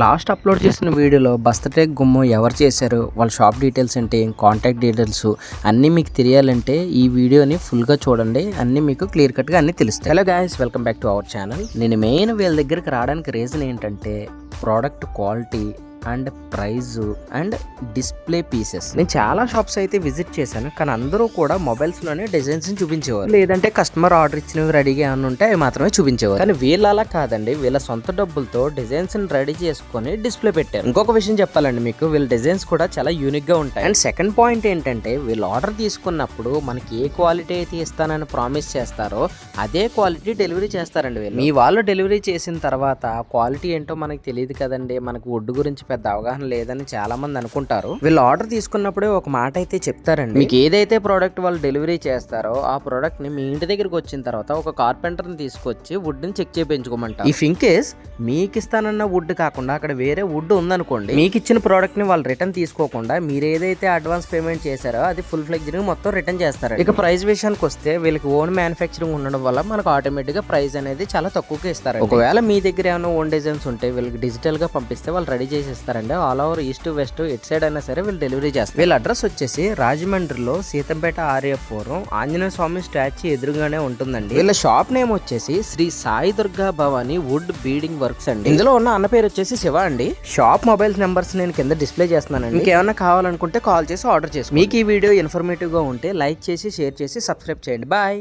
Last upload చేసిన వీడియోలో బస్తటే గుమ్మం ఎవరు చేశారు వాళ్ళ షాప్ డీటెయిల్స్ ఏంటి కాంటాక్ట్ డీటెయిల్స్ అన్నీ మీకు తెలియాలంటే ఈ వీడియోని ఫుల్గా చూడండి అన్నీ మీకు క్లియర్ కట్గా అన్నీ తెలుస్తాయి. Hello guys welcome back to our channel నేను మెయిన్ వీళ్ళ దగ్గరికి రావడానికి రీజన్ ఏంటంటే product quality and price and display pieces. నేను చాలా షాప్స్ అయితే విజిట్ చేశాను కానీ అందరూ కూడా మొబైల్స్లోనే డిజైన్స్ చూపించేవారు. లేదంటే కస్టమర్ ఆర్డర్ ఇచ్చినవి రెడీగా ఏమైనా ఉంటే అవి మాత్రమే చూపించేవారు. కానీ వీళ్ళ అలా కాదండి వీళ్ళ సొంత డబ్బులతో డిజైన్స్ రెడీ చేసుకొని డిస్ప్లే పెట్టారు. ఇంకొక విషయం చెప్పాలండి మీకు వీళ్ళ డిజైన్స్ కూడా చాలా యూనిక్గా ఉంటాయి. అండ్ సెకండ్ పాయింట్ ఏంటంటే వీళ్ళు ఆర్డర్ తీసుకున్నప్పుడు మనకి ఏ క్వాలిటీ అయితే ఇస్తానని ప్రామిస్ చేస్తారో అదే క్వాలిటీ డెలివరీ చేస్తారండి వీళ్ళు. మీ వాళ్ళు డెలివరీ చేసిన తర్వాత క్వాలిటీ ఏంటో మనకి తెలియదు కదండి మనకు వుడ్ గురించి పెద్ద అవగాహన లేదని చాలా మంది అనుకుంటారు. వీళ్ళు ఆర్డర్ తీసుకున్నప్పుడే ఒక మాట అయితే చెప్తారండి. మీకు ఏదైతే ప్రోడక్ట్ వాళ్ళు డెలివరీ చేస్తారో ఆ ప్రోడక్ట్ని మీ ఇంటి దగ్గరికి వచ్చిన తర్వాత ఒక కార్పెంటర్ని తీసుకొచ్చి వుడ్ని చెక్ చేయించుకోమంటారు. ఇఫ్ ఇన్ కేస్ మీకు ఇస్తానన్న వుడ్ కాకుండా అక్కడ వేరే వుడ్ ఉందనుకోండి మీకు ఇచ్చిన ప్రోడక్ట్ని వాళ్ళు రిటర్న్ తీసుకోకుండా మీరు ఏదైతే అడ్వాన్స్ పేమెంట్ చేశారో అది ఫుల్ ఫ్లెక్జ్డ్ మొత్తం రిటర్న్ చేస్తారు ఇక ప్రైస్ విషయానికి వస్తే వీళ్ళకి ఓన్ మ్యానుఫ్యాక్చరింగ్ ఉండడం వల్ల మనకు ఆటోమేటిక్గా ప్రైస్ అనేది చాలా తక్కువగా ఇస్తారు ఒకవేళ మీ దగ్గర ఏమైనా ఓన్ డిజైన్స్ ఉంటే వీళ్ళకి డిజిటల్గా పంపిస్తే వాళ్ళు రెడీ చేసి చేస్తారండి. All over east west it side అయినా సరే వీళ్ళు డెలివరీ చేస్తారు. వీళ్ళ అడ్రస్ వచ్చేసి రాజమండ్రిలో సీతంపేట ఆర్యపురం ఆంజనేయ స్వామి స్టాచ్యూ ఎదురుగానే ఉంటుందండి. వీళ్ళ షాప్ నేమ్ వచ్చేసి Sri Sai Durga Bhavani wood beading works అండి. ఇందులో ఉన్న అన్న పేరు వచ్చేసి శివ అండి. షాప్ మొబైల్స్ నెంబర్స్ నేను కింద డిస్ప్లే చేస్తున్నానండి. మీకు ఏమైనా కావాలనుకుంటే కాల్ చేసి ఆర్డర్ చేసుకోండి. మీకు ఈ వీడియో ఇన్ఫర్మేటివ్గా ఉంటే లైక్ చేసి షేర్ చేసి సబ్స్క్రైబ్ చేయండి. బాయ్